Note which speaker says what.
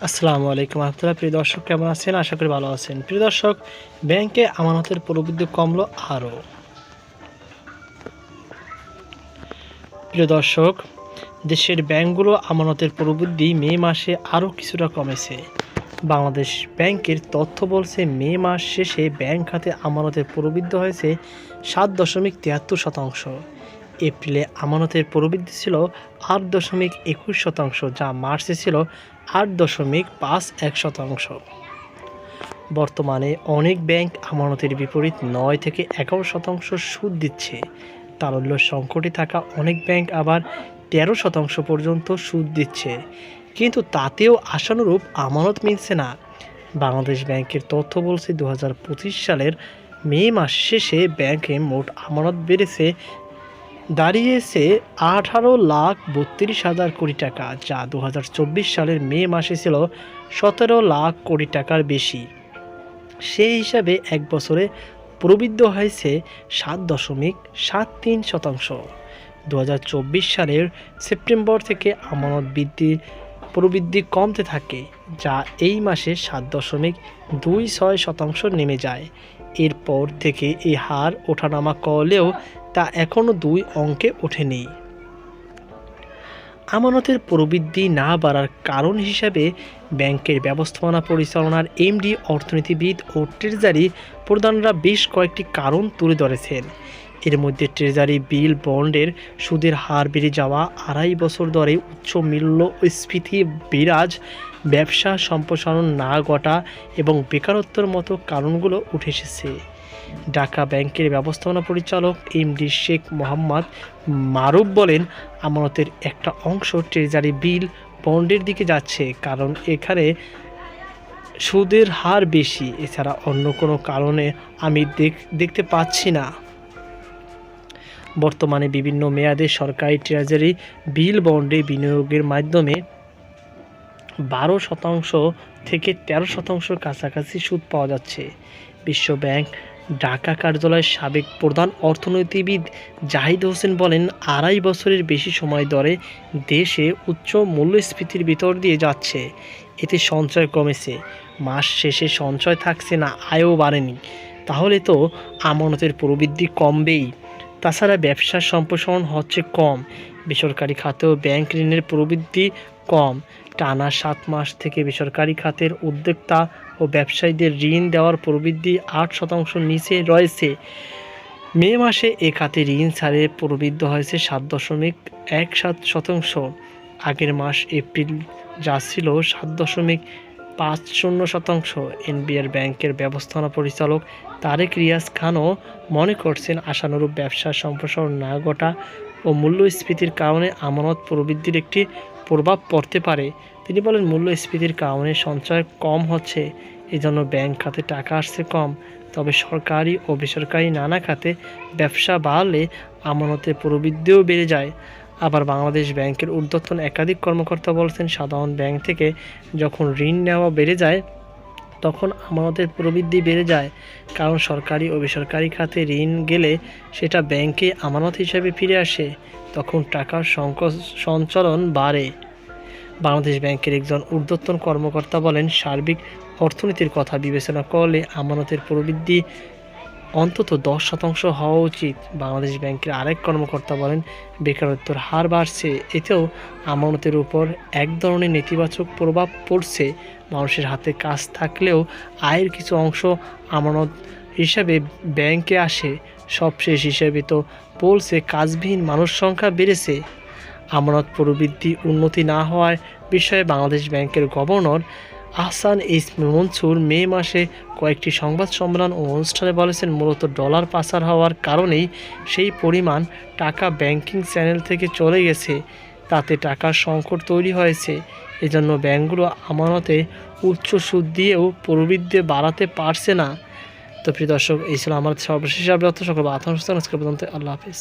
Speaker 1: আসসালামু আলাইকুম রহমতুল্লাহ। প্রিয় দর্শক, কেমন আছেন? আশা করি ভালো আছেন। প্রিয় দর্শক, ব্যাংকে আমানতের প্রবৃদ্ধি কমলো আরও। প্রিয় দর্শক, দেশের ব্যাংকগুলো আমানতের প্রবৃদ্ধি মে মাসে আরও কিছুটা কমেছে। বাংলাদেশ ব্যাংকের তথ্য বলছে, মে মাস শেষে ব্যাংক খাতে আমানতের প্রবৃদ্ধি হয়েছে সাত দশমিক তিয়াত্তর শতাংশ। এপ্রিলে আমানতের প্রবৃদ্ধি ছিল আট দশমিক একুশ শতাংশ, যা মার্চে ছিল আট দশমিক পাঁচ এক শতাংশ। বর্তমানে অনেক ব্যাংক আমানতের বিপরীত নয় থেকে এগারো শতাংশ সুদ দিচ্ছে। তারল্য সংকটে থাকা অনেক ব্যাংক আবার তেরো শতাংশ পর্যন্ত সুদ দিচ্ছে। কিন্তু তাতেও আশানুরূপ আমানত মিলছে না। বাংলাদেশ ব্যাংকের তথ্য বলছে দু হাজার পঁচিশ সালের মে মাস শেষে ব্যাংকে মোট আমানত বেড়েছে দাঁড়িয়েছে আঠারো লাখ বত্রিশ হাজার কোটি টাকা, যা দু হাজার চব্বিশ সালের মে মাসে ছিল সতেরো লাখ কোটি টাকার বেশি। সেই হিসাবে এক বছরে প্রবৃদ্ধ হয়েছে সাত দশমিক সাত তিন শতাংশ। দু হাজার চব্বিশ সালের সেপ্টেম্বর থেকে আমানত বৃদ্ধির প্রবৃদ্ধি কমতে থাকে, যা এই মাসে সাত দশমিক দুই ছয় শতাংশ নেমে যায়। এরপর থেকে এই হার ওঠানামা করলেও তা এখনও দুই অঙ্কে ওঠেনি। আমানতের প্রবৃদ্ধি না বাড়ার কারণ হিসাবে ব্যাংকের ব্যবস্থাপনা পরিচালনার এমডি, অর্থনীতিবিদ ও ট্রেজারি প্রধানরা বেশ কয়েকটি কারণ তুলে ধরেছেন। এর মধ্যে ট্রেজারি বিল, বন্ডের সুদের হার বেড়ে যাওয়া, আড়াই বছর ধরে উচ্চ মূল্য স্ফীতি, বিরাজ ব্যবসা সম্প্রসারণ না ঘটা এবং বেকারত্বের মতো কারণগুলো উঠে এসেছে। ঢাকা ব্যাংকের ব্যবস্থাপনা পরিচালক এমডি শেখ মোহাম্মদ মারুফ বলেন, আমানতের একটা অংশ ট্রেজারি বিল বন্ডের দিকে যাচ্ছে কারণ এখানে সুদের হার বেশি। এছাড়া অন্য কোনো কারণে আমি দেখ- দেখতে পাচ্ছি না। বর্তমানে বিভিন্ন মেয়াদে সরকারি ট্রেজারি বিল বন্ডে বিনিয়োগের মাধ্যমে বারো শতাংশ থেকে তেরো শতাংশের কাছাকাছি সুদ পাওয়া যাচ্ছে। বিশ্ব ব্যাংক, ঢাকা কার্যালয়ের সাবেক প্রধান অর্থনীতিবিদ জাহিদ হোসেন বলেন, আড়াই বছরের বেশি সময় ধরে দেশে উচ্চ মূল্যস্ফীতির ভিতর দিয়ে যাচ্ছে। এতে সঞ্চয় কমেছে। মাস শেষে সঞ্চয় থাকছে না, আয়ও বাড়েনি। তাহলে তো আমানতের প্রবৃদ্ধি কমবেই। তাছাড়া ব্যবসার সম্প্রসারণ হচ্ছে কম। বেসরকারি খাতেও ব্যাংক ঋণের প্রবৃদ্ধি কম। টানা সাত মাস থেকে বেসরকারি খাতের উদ্যোক্তা ও ব্যবসায়ীদের ঋণ দেওয়ার প্রবৃদ্ধি আট শতাংশ নিচে রয়েছে। মে মাসে এ খাতে ঋণ ছাড়ে প্রবৃদ্ধ হয়েছে সাত দশমিক এক সাত শতাংশ। আগের মাস এপ্রিল যা ছিল সাত দশমিক পাঁচ শূন্য শতাংশ। এনবিআর ব্যাংকের ব্যবস্থাপনা পরিচালক তারেক রিয়াজ খানও মনে করছেন, আশানুরূপ ব্যবসা সম্প্রসারণ না ঘটা ও মূল্যস্ফীতির কারণে আমানত প্রবৃদ্ধির একটি প্রভাব পড়তে পারে। তিনি বলেন, মূল্যস্ফীতির কারণে সঞ্চয় কম হচ্ছে, এজন্য ব্যাংক খাতে টাকা আসছে কম। তবে সরকারি ও বেসরকারি নানা খাতে ব্যবসা বাড়লে আমানতের প্রবৃদ্ধিও বেড়ে যায়। আবার বাংলাদেশ ব্যাংকের ঊর্ধ্বতন একাধিক কর্মকর্তা বলছেন, সাধারণ ব্যাংক থেকে যখন ঋণ নেওয়া বেড়ে যায় তখন আমানতের প্রবৃদ্ধি বেড়ে যায়, কারণ সরকারি ও বেসরকারি খাতে ঋণ গেলে সেটা ব্যাংকে আমানত হিসেবে ফিরে আসে, তখন টাকার সংকট সঞ্চলন বাড়ে। বাংলাদেশ ব্যাংকের একজন ঊর্ধ্বতন কর্মকর্তা বলেন, সার্বিক অর্থনীতির কথা বিবেচনা করলে আমানতের প্রবৃদ্ধি অন্তত দশ শতাংশ হওয়া উচিত। বাংলাদেশ ব্যাংকের আরেক কর্মকর্তা বলেন, বেকারত্বর হার বাড়ছে, এতেও আমানতের উপর এক ধরনের নেতিবাচক প্রভাব পড়ছে। মানুষের হাতে কাজ থাকলেও আয়ের কিছু অংশ আমানত হিসাবে ব্যাংকে আসে। সবশেষ হিসেবে তো বলছে, কাজবিহীন মানুষ সংখ্যা বেড়েছে। আমানত প্রবৃদ্ধি উন্নতি না হওয়ার বিষয়ে বাংলাদেশ ব্যাংকের গভর্নর আহসান এইস মনসুর মে মাসে কয়েকটি সংবাদ সম্মেলন ও অনুষ্ঠানে বলেছেন, মূলত ডলার পাচার হওয়ার কারণেই সেই পরিমাণ টাকা ব্যাংকিং চ্যানেল থেকে চলে গেছে। তাতে টাকার সংকট তৈরি হয়েছে। এজন্য ব্যাংকগুলো আমানতে উচ্চ সুদ দিয়েও প্রবৃদ্ধি বাড়াতে পারছে না। তো প্রিয় দর্শক, এই ছিল আমার সর্বশেষ আপডেট। সকল আত্মসংস্থান আজকে পর্যন্ত আল্লাহ হাফিজ।